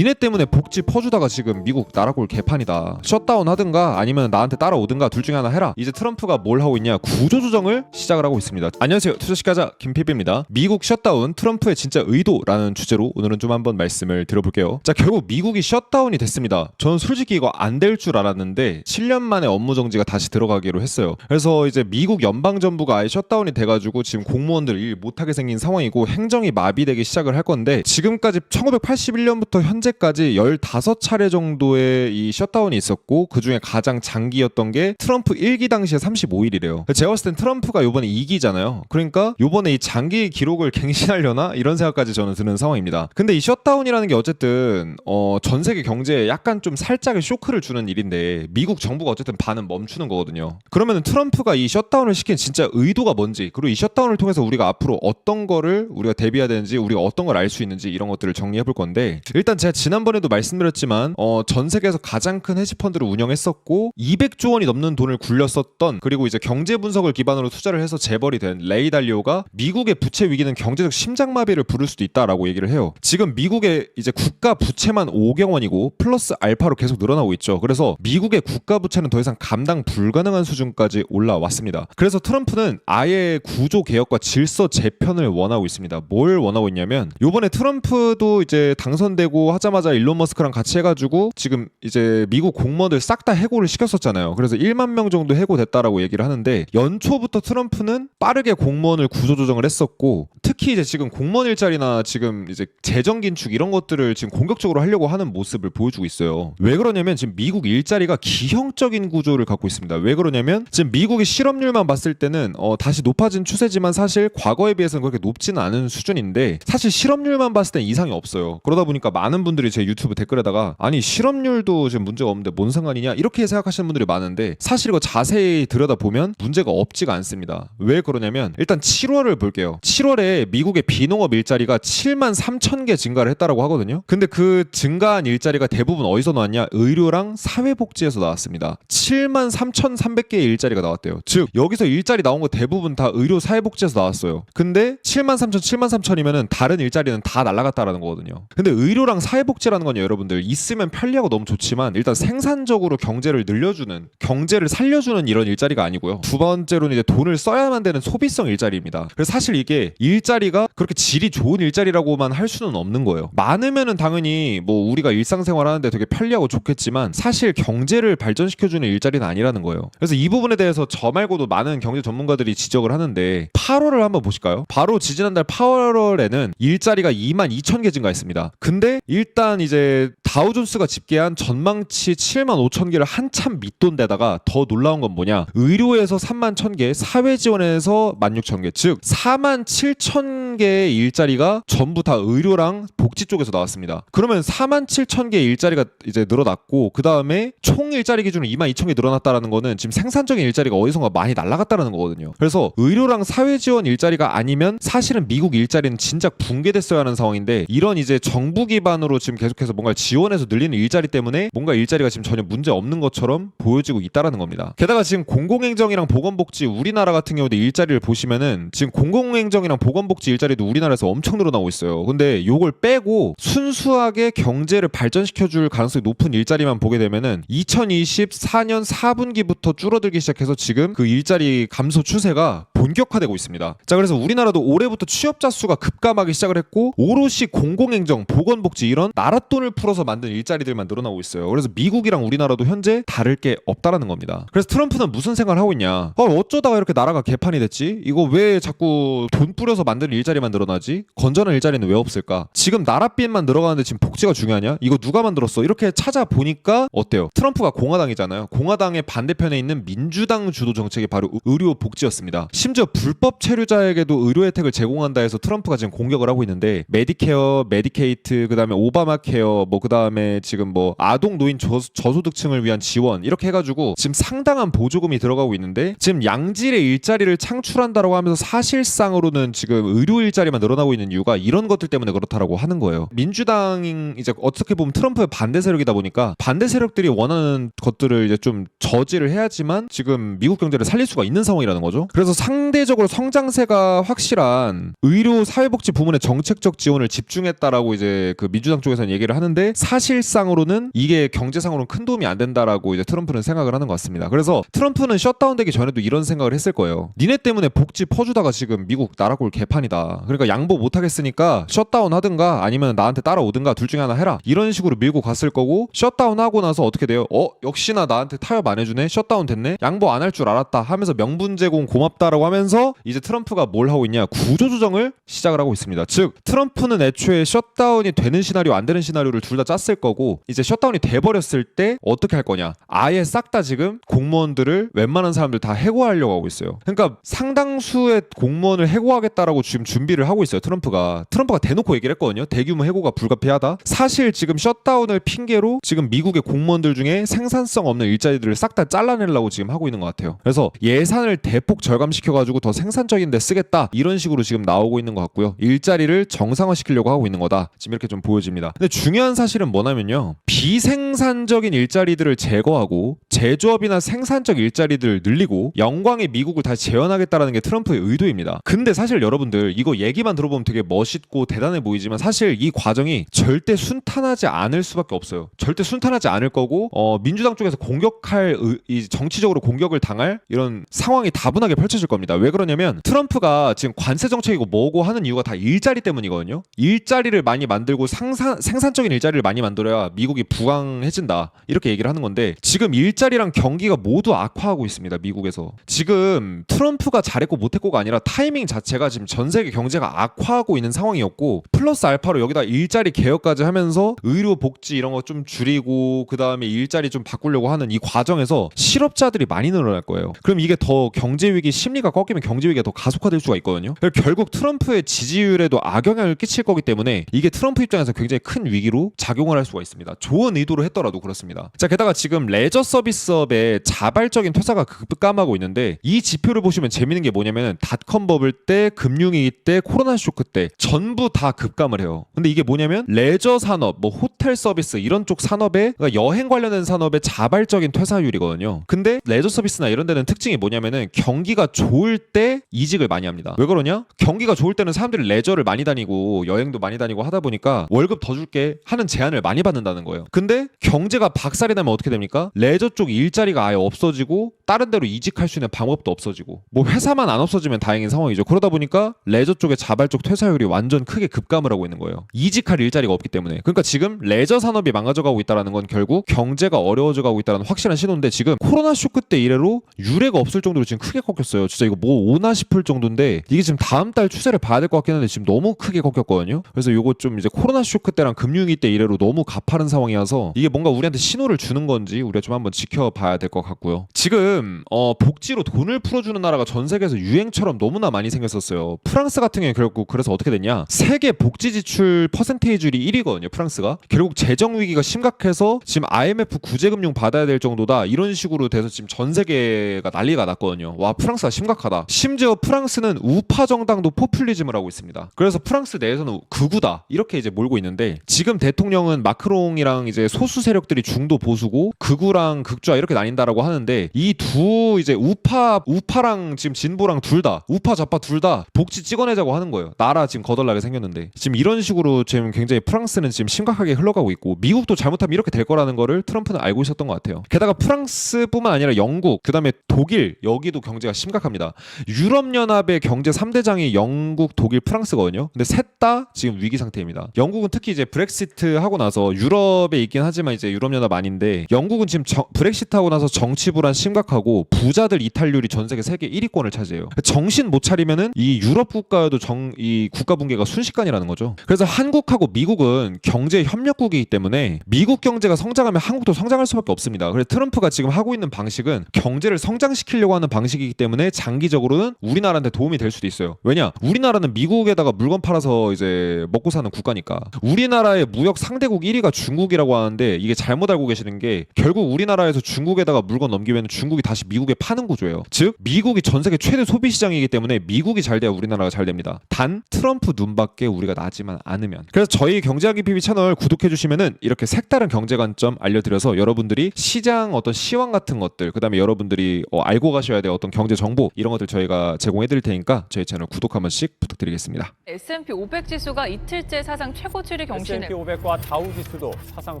니네 때문에 복지 퍼주다가 지금 미국 나라골 개판이다. 셧다운 하든가 아니면 나한테 따라오든가 둘 중에 하나 해라. 이제 트럼프가 뭘 하고 있냐? 구조조정을 시작을 하고 있습니다. 안녕하세요. 투자식가자 김PB입니다. 미국 셧다운 트럼프의 진짜 의도라는 주제로 오늘은 좀 한번 말씀을 드려볼게요. 자 결국 미국이 셧다운이 됐습니다. 저는 솔직히 이거 안 될 줄 알았는데 7년 만에 업무 정지가 다시 들어가기로 했어요. 그래서 이제 미국 연방 정부가 아예 셧다운이 돼가지고 지금 공무원들 일 못하게 생긴 상황이고 행정이 마비되기 시작을 할 건데 지금까지 1981년부터 현재 까지 15차례 정도의 이 셧다운이 있었고 그 중에 가장 장기였던 게 트럼프 1기 당시에 35일이래요. 제가 봤을 땐 트럼프가 요번에 2기잖아요. 그러니까 요번에 이 장기 기록을 갱신하려나 이런 생각까지 저는 드는 상황입니다. 근데 이 셧다운이라는 게 어쨌든 어, 전 세계 경제에 약간 좀 살짝의 쇼크를 주는 일인데 미국 정부가 어쨌든 반은 멈추는 거거든요. 그러면 트럼프가 이 셧다운을 시킨 진짜 의도가 뭔지 그리고 이 셧다운을 통해서 우리가 앞으로 어떤 거를 우리가 대비해야 되는지 우리가 어떤 걸 알 수 있는지 이런 것들을 정리해 볼 건데 일단 제가 지난번에도 말씀드렸지만 어, 전 세계에서 가장 큰 헤지펀드를 운영했었고 200조 원이 넘는 돈을 굴렸었던 그리고 이제 경제 분석을 기반으로 투자를 해서 재벌이 된 레이 달리오가 미국의 부채 위기는 경제적 심장마비를 부를 수도 있다라고 얘기를 해요. 지금 미국의 이제 국가 부채만 5경 원이고 플러스 알파로 계속 늘어나고 있죠. 그래서 미국의 국가 부채는 더 이상 감당 불가능한 수준까지 올라왔습니다. 그래서 트럼프는 아예 구조 개혁과 질서 재편을 원하고 있습니다. 뭘 원하고 있냐면 요번에 트럼프도 이제 당선되고 하자마자 일론 머스크랑 같이 해가지고 지금 이제 미국 공무원들 싹 다 해고를 시켰었잖아요. 그래서 1만 명 정도 해고됐다라고 얘기를 하는데 연초부터 트럼프는 빠르게 공무원을 구조조정을 했었고 특히 이제 지금 공무원 일자리나 지금 이제 재정 긴축 이런 것들을 지금 공격적으로 하려고 하는 모습을 보여주고 있어요. 왜 그러냐면 지금 미국 일자리가 기형적인 구조를 갖고 있습니다. 왜 그러냐면 지금 미국의 실업률만 봤을 때는 어, 다시 높아진 추세지만 사실 과거에 비해서는 그렇게 높지는 않은 수준인데 사실 실업률만 봤을 땐 이상이 없어요. 그러다 보니까 많은 분 들이 제 유튜브 댓글에다가 아니 실업률도 지금 문제가 없는데 뭔 상관이냐 이렇게 생각하시는 분들이 많은데 사실 이거 자세히 들여다 보면 문제가 없지가 않습니다. 왜 그러냐면 일단 7월을 볼게요. 7월에 미국의 비농업 일자리가 7만 3천 개 증가를 했다라고 하거든요. 근데 그 증가한 일자리가 대부분 어디서 나왔냐? 의료랑 사회복지에서 나왔습니다. 7만 3,300개의 일자리가 나왔대요. 즉 여기서 일자리 나온 거 대부분 다 의료 사회복지에서 나왔어요. 근데 7만 3천, 7만 3천이면은 다른 일자리는 다 날라갔다라는 거거든요. 근데 의료랑 사회 복지라는 건 여러분들 있으면 편리하고 너무 좋지만 일단 생산적으로 경제를 늘려주는 경제를 살려주는 이런 일자리가 아니고요. 두 번째로는 이제 돈을 써야만 되는 소비성 일자리입니다. 그래서 사실 이게 일자리가 그렇게 질이 좋은 일자리라고만 할 수는 없는 거예요. 많으면은 당연히 뭐 우리가 일상생활 하는데 되게 편리하고 좋겠지만 사실 경제를 발전시켜주는 일자리는 아니라는 거예요. 그래서 이 부분에 대해서 저 말고도 많은 경제 전문가들이 지적을 하는데 8월을 한번 보실까요? 바로 지지난달 8월에는 일자리가 2만 2천 개 증가했습니다. 근데 일단 이제 다우존스가 집계한 전망치 7만 5천 개를 한참 밑돈 데다가 더 놀라운 건 뭐냐? 의료에서 3만 1천 개, 사회 지원에서 1만 6천 개, 즉 4만 7천 개의 일자리가 전부 다 의료랑 복지 쪽에서 나왔습니다. 그러면 4만 7천 개의 일자리가 이제 늘어났고 그 다음에 총 일자리 기준으로 2만 2천 개 늘어났다라는 거는 지금 생산적인 일자리가 어디선가 많이 날라갔다라는 거거든요. 그래서 의료랑 사회 지원 일자리가 아니면 사실은 미국 일자리는 진짜 붕괴됐어야 하는 상황인데 이런 이제 정부 기반으로 지금 계속해서 뭔가 지원 해서 늘리는 일자리 때문에 뭔가 일자리가 지금 전혀 문제 없는 것처럼 보여지고 있다라는 겁니다. 게다가 지금 공공행정이랑 보건복지 우리나라 같은 경우도 일자리를 보시면은 지금 공공행정이랑 보건복지 일자리도 우리나라에서 엄청 늘어나고 있어요. 근데 요걸 빼고 순수하게 경제를 발전시켜 줄 가능성이 높은 일자리만 보게 되면은 2024년 4분기부터 줄어들기 시작해서 지금 그 일자리 감소 추세가 본격화되고 있습니다. 자, 그래서 우리나라도 올해부터 취업자 수가 급감하기 시작을 했고 오롯이 공공행정, 보건복지 이런 나라 돈을 풀어서 만든 일자리들만 늘어나고 있어요. 그래서 미국이랑 우리나라도 현재 다를 게 없다라는 겁니다. 그래서 트럼프는 무슨 생각을 하고 있냐? 어, 어쩌다가 이렇게 나라가 개판이 됐지? 이거 왜 자꾸 돈 뿌려서 만드는 일자리만 늘어나지? 건전한 일자리는 왜 없을까? 지금 나라빚만 늘어가는데 지금 복지가 중요하냐? 이거 누가 만들었어? 이렇게 찾아보니까 어때요? 트럼프가 공화당이잖아요. 공화당의 반대편에 있는 민주당 주도 정책이 바로 의- 의료 복지였습니다. 심지어 불법 체류자에게도 의료 혜택을 제공한다 해서 트럼프가 지금 공격을 하고 있는데 메디케어, 메디케이트, 그다음에 오바마 케어, 뭐 그다음에 지금 뭐 아동 노인 저, 저소득층을 위한 지원 이렇게 해가지고 지금 상당한 보조금이 들어가고 있는데 지금 양질의 일자리를 창출한다라고 하면서 사실상으로는 지금 의료 일자리만 늘어나고 있는 이유가 이런 것들 때문에 그렇다라고 하는 거예요. 민주당 이제 어떻게 보면 트럼프의 반대 세력이다 보니까 반대 세력들이 원하는 것들을 이제 좀 저지를 해야지만 지금 미국 경제를 살릴 수가 있는 상황이라는 거죠. 그래서 상당 상대적으로 성장세가 확실한 의료 사회복지 부문의 정책적 지원을 집중했다라고 이제 그 민주당 쪽에서는 얘기를 하는데 사실상으로는 이게 경제상으로는 큰 도움이 안 된다라고 이제 트럼프는 생각을 하는 것 같습니다. 그래서 트럼프는 셧다운 되기 전에도 이런 생각을 했을 거예요. 니네 때문에 복지 퍼주다가 지금 미국 나라골 개판이다. 그러니까 양보 못 하겠으니까 셧다운 하든가 아니면 나한테 따라오든가 둘 중에 하나 해라. 이런 식으로 밀고 갔을 거고 셧다운 하고 나서 어떻게 돼요? 어 역시나 나한테 타협 안 해주네. 셧다운 됐네. 양보 안 할 줄 알았다 하면서 명분 제공 고맙다라고 하면서 이제 트럼프가 뭘 하고 있냐 구조조정을 시작을 하고 있습니다. 즉 트럼프는 애초에 셧다운이 되는 시나리오 안 되는 시나리오를 둘 다 짰을 거고 이제 셧다운이 돼버렸을 때 어떻게 할 거냐 아예 싹 다 지금 공무원들을 웬만한 사람들 다 해고하려고 하고 있어요. 그러니까 상당수의 공무원을 해고하겠다라고 지금 준비를 하고 있어요. 트럼프가 트럼프가 대놓고 얘기를 했거든요. 대규모 해고가 불가피하다. 사실 지금 셧다운을 핑계로 지금 미국의 공무원들 중에 생산성 없는 일자리들을 싹 다 잘라내려고 지금 하고 있는 것 같아요. 그래서 예산을 대폭 절감시켜가 지고 더 생산적인 데 쓰겠다 이런 식으로 지금 나오고 있는 것 같고요. 일자리를 정상화시키려고 하고 있는 거다. 지금 이렇게 좀 보여집니다. 근데 중요한 사실은 뭐냐면요. 비생산적인 일자리들을 제거하고 제조업이나 생산적 일자리들을 늘리고 영광의 미국을 다시 재현하겠다라는 게 트럼프의 의도입니다. 근데 사실 여러분들 이거 얘기만 들어보면 되게 멋있고 대단해 보이지만 사실 이 과정이 절대 순탄하지 않을 수밖에 없어요. 절대 순탄하지 않을 거고 어, 민주당 쪽에서 공격할 의- 이 정치적으로 공격을 당할 이런 상황이 다분하게 펼쳐질 겁니다. 왜 그러냐면 트럼프가 지금 관세 정책이고 뭐고 하는 이유가 다 일자리 때문이거든요. 일자리를 많이 만들고 상산, 생산적인 일자리를 많이 만들어야 미국이 부강해진다. 이렇게 얘기를 하는 건데 지금 일자리랑 경기가 모두 악화하고 있습니다. 미국에서. 지금 트럼프가 잘했고 못했고가 아니라 타이밍 자체가 지금 전 세계 경제가 악화하고 있는 상황이었고 플러스 알파로 여기다 일자리 개혁까지 하면서 의료 복지 이런 거 좀 줄이고 그다음에 일자리 좀 바꾸려고 하는 이 과정에서 실업자들이 많이 늘어날 거예요. 그럼 이게 더 경제 위기 심리가 꺾이면 경제 위기가 더 가속화될 수가 있거든요. 결국 트럼프의 지지율에도 악영향을 끼칠 거기 때문에 이게 트럼프 입장에서 굉장히 큰 위기로 작용을 할 수가 있습니다. 좋은 의도로 했더라도 그렇습니다. 자, 게다가 지금 레저 서비스업의 자발적인 퇴사가 급감하고 있는데 이 지표를 보시면 재밌는 게 뭐냐면 닷컴 버블 때 금융위기 때 코로나 쇼크 때 전부 다 급감을 해요. 근데 이게 뭐냐면 레저 산업, 뭐 호텔 서비스 이런 쪽 산업에 그러니까 여행 관련된 산업의 자발적인 퇴사율이거든요. 근데 레저 서비스나 이런 데는 특징이 뭐냐면은 경기가 좋을 때 이직을 많이 합니다. 왜 그러냐? 경기가 좋을 때는 사람들이 레저를 많이 다니고 여행도 많이 다니고 하다 보니까 월급 더 줄게 하는 제안을 많이 받는다는 거예요. 근데 경제가 박살이 나면 어떻게 됩니까? 레저 쪽 일자리가 아예 없어지고 다른 데로 이직할 수 있는 방법도 없어지고 뭐 회사만 안 없어지면 다행인 상황이죠. 그러다 보니까 레저 쪽의 자발적 퇴사율이 완전 크게 급감을 하고 있는 거예요. 이직할 일자리가 없기 때문에. 그러니까 지금 레저 산업이 망가져가고 있다라는 건 결국 경제가 어려워져가고 있다는 확실한 신호인데 지금 코로나 쇼크 때 이래로 유례가 없을 정도로 지금 크게 꺾였어요. 진짜 이거 뭐 오나 싶을 정도인데 이게 지금 다음 달 추세를 봐야 될 것 같긴 한데 지금 너무 크게 꺾였거든요. 그래서 요거 좀 이제 코로나 쇼크 때랑 금융위 때 이래로 너무 가파른 상황이어서 이게 뭔가 우리한테 신호를 주는 건지 우리가 좀 한번 지켜봐야 될 것 같고요. 지금 어 복지로 돈을 풀어주는 나라가 전 세계에서 유행처럼 너무나 많이 생겼었어요. 프랑스 같은 경우에 결국 그래서 어떻게 됐냐? 세계 복지 지출 퍼센테이지율이 1위거든요. 프랑스가 결국 재정 위기가 심각해서 지금 IMF 구제금융 받아야 될 정도다 이런 식으로 돼서 지금 전 세계가 난리가 났거든요. 와 프랑스가 심각 하다. 심지어 프랑스는 우파 정당도 포퓰리즘을 하고 있습니다. 그래서 프랑스 내에서는 극우다 이렇게 이제 몰고 있는데 지금 대통령은 마크롱이랑 이제 소수 세력들이 중도 보수고 극우랑 극좌 이렇게 나뉜다라고 하는데 이 두 이제 우파 우파랑 지금 진보랑 둘 다 우파 좌파 둘 다 복지 찍어내자고 하는 거예요. 나라 지금 거덜나게 생겼는데 지금 이런 식으로 지금 굉장히 프랑스는 지금 심각하게 흘러가고 있고 미국도 잘못하면 이렇게 될 거라는 거를 트럼프는 알고 있었던 것 같아요. 게다가 프랑스뿐만 아니라 영국 그다음에 독일 여기도 경제가 심각합니다. 유럽 연합의 경제 3대장이 영국, 독일, 프랑스거든요. 근데 셋 다 지금 위기 상태입니다. 영국은 특히 이제 브렉시트 하고 나서 유럽에 있긴 하지만 이제 유럽 연합 아닌데 영국은 지금 정- 브렉시트 하고 나서 정치 불안 심각하고 부자들 이탈률이 전 세계 세계 1위권을 차지해요. 정신 못 차리면은 이 유럽 국가여도 정 이 국가 붕괴가 순식간이라는 거죠. 그래서 한국하고 미국은 경제 협력국이기 때문에 미국 경제가 성장하면 한국도 성장할 수밖에 없습니다. 그래서 트럼프가 지금 하고 있는 방식은 경제를 성장시키려고 하는 방식이기 때문에 장 기적으로는 우리나라한테 도움이 될 수도 있어요. 왜냐? 우리나라는 미국에다가 물건 팔아서 이제 먹고 사는 국가니까. 우리나라의 무역 상대국 1위가 중국이라고 하는데 이게 잘못 알고 계시는 게 결국 우리나라에서 중국에다가 물건 넘기면 중국이 다시 미국에 파는 구조예요. 즉 미국이 전 세계 최대 소비 시장이기 때문에 미국이 잘 돼야 우리나라가 잘 됩니다. 단 트럼프 눈밖에 우리가 나지만 않으면. 그래서 저희 경제하기 PB 채널 구독해 주시면은 이렇게 색다른 경제 관점 알려드려서 여러분들이 시장 어떤 시황 같은 것들 그다음에 여러분들이 어, 알고 가셔야 될 어떤 경제 정보 이런 이런 것들 저희가 제공해 드릴 테니까 저희 채널 구독 한 번씩 부탁드리겠습니다. S&P 500 지수가 이틀째 사상 최고치를 경신해 S&P 500과 다우 지수도 사상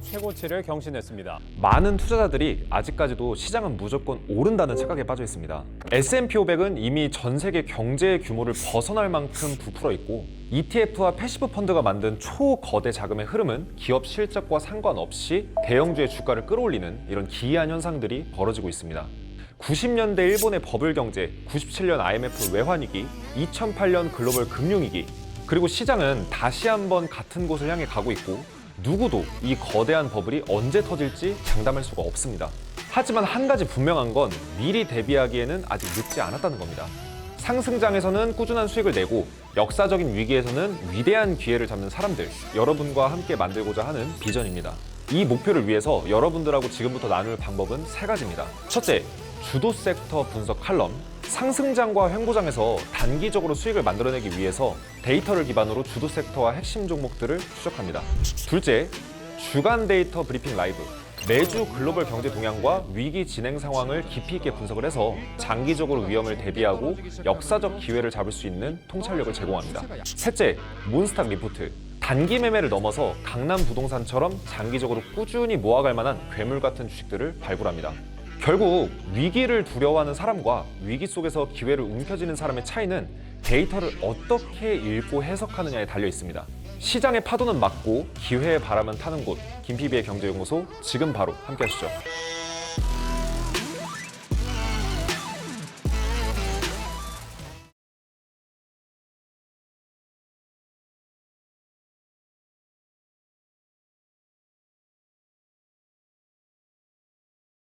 최고치를 경신했습니다. 많은 투자자들이 아직까지도 시장은 무조건 오른다는 착각에 빠져 있습니다. S&P 500은 이미 전 세계 경제의 규모를 벗어날 만큼 부풀어 있고 ETF와 패시브 펀드가 만든 초거대 자금의 흐름은 기업 실적과 상관없이 대형주의 주가를 끌어올리는 이런 기이한 현상들이 벌어지고 있습니다. 90년대 일본의 버블 경제, 97년 IMF 외환위기, 2008년 글로벌 금융위기, 그리고 시장은 다시 한번 같은 곳을 향해 가고 있고 누구도 이 거대한 버블이 언제 터질지 장담할 수가 없습니다. 하지만 한 가지 분명한 건 미리 대비하기에는 아직 늦지 않았다는 겁니다. 상승장에서는 꾸준한 수익을 내고 역사적인 위기에서는 위대한 기회를 잡는 사람들, 여러분과 함께 만들고자 하는 비전입니다. 이 목표를 위해서 여러분들하고 지금부터 나눌 방법은 세 가지입니다. 첫째, 주도 섹터 분석 칼럼. 상승장과 횡보장에서 단기적으로 수익을 만들어내기 위해서 데이터를 기반으로 주도 섹터와 핵심 종목들을 추적합니다. 둘째, 주간 데이터 브리핑 라이브. 매주 글로벌 경제 동향과 위기 진행 상황을 깊이 있게 분석을 해서 장기적으로 위험을 대비하고 역사적 기회를 잡을 수 있는 통찰력을 제공합니다. 셋째, 몬스탁 리포트. 단기 매매를 넘어서 강남 부동산처럼 장기적으로 꾸준히 모아갈 만한 괴물 같은 주식들을 발굴합니다. 결국 위기를 두려워하는 사람과 위기 속에서 기회를 움켜쥐는 사람의 차이는 데이터를 어떻게 읽고 해석하느냐에 달려 있습니다. 시장의 파도는 맞고 기회의 바람은 타는 곳 김PB의 경제연구소 지금 바로 함께 하시죠.